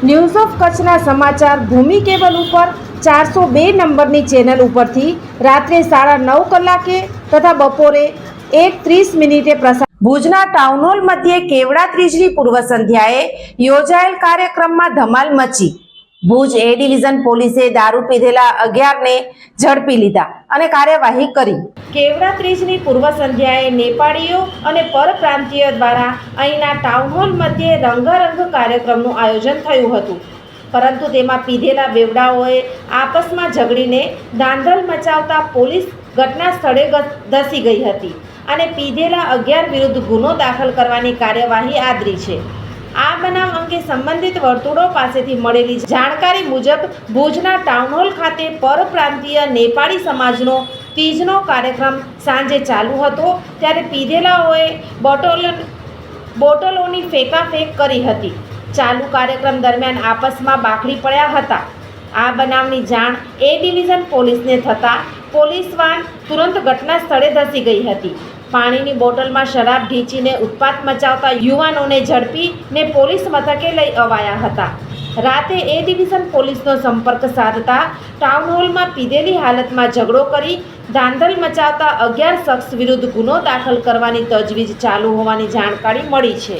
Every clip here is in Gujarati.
news of કચ્છના સમાચાર ભૂમિ કેબલ ઉપર ચારસો બે નંબરની ચેનલ ઉપરથી રાત્રે સાડા નવ કલાકે તથા બપોરે એક ત્રીસ મિનિટે પ્રસાર ભુજના ટાઉન હોલ મધ્યે કેવડા ત્રીજની પૂર્વ સંધ્યાએ યોજાયેલ કાર્યક્રમમાં ધમાલ મચી. ભુજ એ ડિવિઝન પોલીસે દારૂ પીધેલા અગિયારને ઝડપી લીધા અને કાર્યવાહી કરી. કેવડા ત્રીજની પૂર્વ સંધ્યાએ નેપાળીઓ અને પરપ્રાંતીય દ્વારા અહીંના ટાઉન હોલ મધ્યે રંગારંગ કાર્યક્રમનું આયોજન થયું હતું. પરંતુ તેમાં પીધેલા બેવડાઓએ આપસમાં ઝઘડીને ધાંધલ મચાવતા પોલીસ ઘટના સ્થળે ધસી ગઈ હતી અને પીધેલા અગિયાર વિરુદ્ધ ગુનો દાખલ કરવાની કાર્યવાહી આદરી છે. આ બનાવ અંગે સંબંધિત વર્તુળો પાસેથી મળેલી જાણકારી મુજબ ભુજના ટાઉન હોલ ખાતે પરપ્રાંતીય નેપાળી સમાજનો તીજનો કાર્યક્રમ સાંજે ચાલુ હતો ત્યારે પીધેલાઓએ બોટલો બોટલોની ફેંકાફેંક કરી હતી. ચાલુ કાર્યક્રમ દરમિયાન આપસમાં બાખડી પડ્યા હતા. આ બનાવની જાણ એ ડિવિઝન પોલીસને થતાં પોલીસ વાન તુરંત ઘટના સ્થળે ધસી ગઈ હતી. પાણીની બોટલમાં શરાબ ઢીંચીને ઉત્પાત મચાવતા યુવાનોને ઝડપીને પોલીસ મથકે લઈ અવાયા હતા. રાતે એ ડિવિઝન પોલીસનો સંપર્ક સાધતા ટાઉન હોલમાં પીધેલી હાલતમાં ઝઘડો કરી ધાંધલ મચાવતા અગિયાર શખ્સ વિરુદ્ધ ગુનો દાખલ કરવાની તજવીજ ચાલુ હોવાની જાણકારી મળી છે.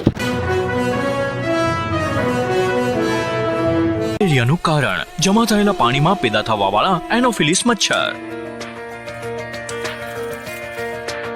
કારણ, જમા થયેલા પાણીમાં પેદા થવાવાળા એનોફિલિસ મચ્છર.